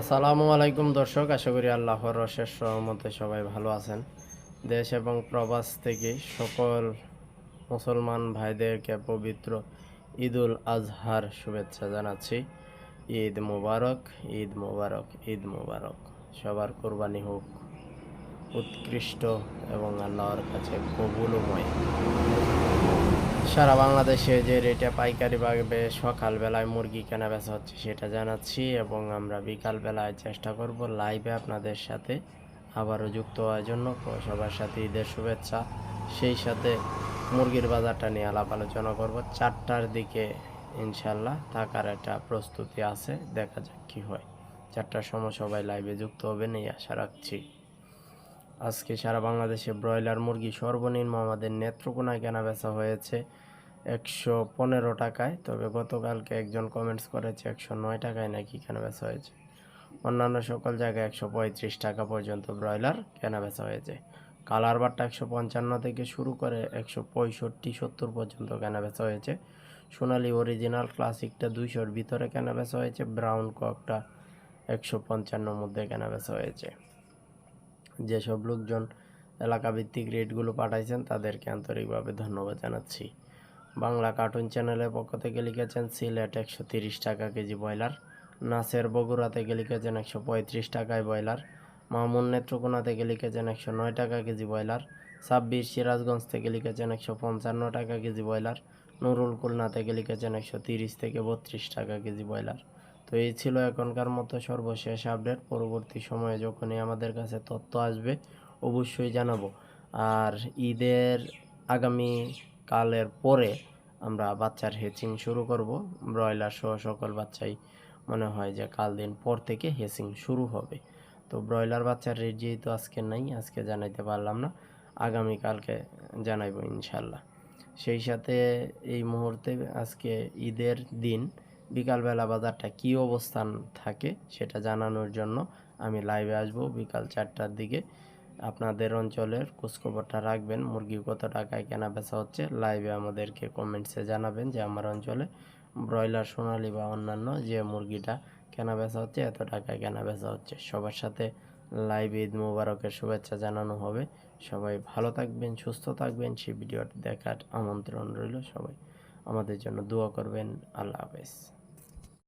আসসালামু আলাইকুম দর্শক, আশা করি আল্লাহর রশেষ সহমতে সবাই ভালো আছেন। দেশ এবং প্রবাস থেকে সকল মুসলমান ভাইদেরকে পবিত্র ঈদুল আজহার শুভেচ্ছা জানাচ্ছি। ঈদ মুবারক ঈদ মুবারক ঈদ মুবারক। সবার কোরবানি হোক, উৎকৃষ্ট এবং আল্লাহর কাছে কবুলময়। সারা বাংলাদেশে যে রেটে পাইকারি ভাবে সকালবেলায় মুরগি কেনা বেচা হচ্ছে সেটা জানাচ্ছি এবং আমরা বিকালবেলায় চেষ্টা করব লাইভে আপনাদের সাথে আবারও যুক্ত হওয়ার জন্য। সবার সাথে ঈদের শুভেচ্ছা। সেই সাথে মুরগির বাজারটা নিয়ে আলাপ আলোচনা করব। চারটার দিকে ইনশাল্লাহ থাকার একটা প্রস্তুতি আছে, দেখা যাক কী হয়। চারটার সময় সবাই লাইভে যুক্ত হবেন, এই আশা রাখছি। আজকে সারা বাংলাদেশে ব্রয়লার মুরগি সর্বনিম্ন আমাদের নেত্রকোনায় কেনা বেচা হয়েছে একশো পনেরো টাকায়। তবে গতকালকে একজন কমেন্টস করেছে, একশো নয় টাকায় নাকি কেনা বেচা হয়েছে। অন্যান্য সকল জায়গায় একশো পঁয়ত্রিশ টাকা পর্যন্ত ব্রয়লার কেনা বেচা হয়েছে। কালার বারটা একশো পঞ্চান্ন থেকে শুরু করে একশো পঁয়ষট্টি সত্তর পর্যন্ত কেনা বেচা হয়েছে। সোনালি অরিজিনাল ক্লাসিকটা দুইশোর ভিতরে কেনা বেচা হয়েছে ব্রাউন ককটা একশো পঞ্চান্নর মধ্যে কেনা বেচা হয়েছে। যেসব লোকজন এলাকা ভিত্তিক রেটগুলো পাঠাইছেন, তাদেরকে আন্তরিকভাবে ধন্যবাদ জানাচ্ছি। বাংলা কার্টুন চ্যানেলের পক্ষ থেকে লিখেছেন, সিলেট একশো তিরিশ টাকা কেজি ব্রয়লার, নাসের বগুড়া থেকে লিখেছেন একশো পঁয়ত্রিশ টাকায় ব্রয়লার, মামুন নেত্রকোনা থেকে লিখেছেন একশো নয় টাকা কেজি ব্রয়লার, ছাব্বিশ সিরাজগঞ্জ থেকে লিখেছেন একশো পঞ্চান্ন টাকা কেজি ব্রয়লার, নুরুল খুলনা থেকে লিখেছেন একশো তিরিশ থেকে বত্রিশ টাকা কেজি ব্রয়লার। তো এই ছিল এখনকার মতো সর্বশেষ আপডেট পরবর্তী সময়ে যখনই আমাদের কাছে তথ্য আসবে, অবশ্যই জানাব। আর ঈদের আগামী কালের পরে আমরা বাচ্চার হেচিং শুরু করব। ব্রয়লার সহ সকল বাচ্চাই মনে হয় যে কাল দিন পর থেকে হেচিং শুরু হবে। তো ব্রয়লার বাচ্চার রেট যেহেতু আজকে নাই, আজকে জানাইতে পারলাম না। আগামীকালকে জানাইবো ইনশাল্লাহ সেই সাথে এই মুহূর্তে আজকে ঈদের দিন বিকালবেলা বাজারটা কী অবস্থান থাকে সেটা জানানোর জন্য আমি লাইভে আসব বিকাল চারটার দিকে। আপনাদের অঞ্চলের খোঁজখবরটা রাখবেন, মুরগি কত টাকায় কেনা বেচা হচ্ছে লাইভে আমাদেরকে কমেন্টসে জানাবেন যে আমার অঞ্চলে ব্রয়লার, সোনালি বা অন্যান্য যে মুরগিটা কেনা বেচা হচ্ছে, এত টাকায় কেনা বেচা হচ্ছে। সবার সাথে লাইভ ঈদ মুবারকের শুভেচ্ছা জানানো হবে। সবাই ভালো থাকবেন, সুস্থ থাকবেন। সেই ভিডিওটি দেখার আমন্ত্রণ রইল সবাই। আমাদের জন্য দোয়া করবেন। আল্লাহ হাফেজ।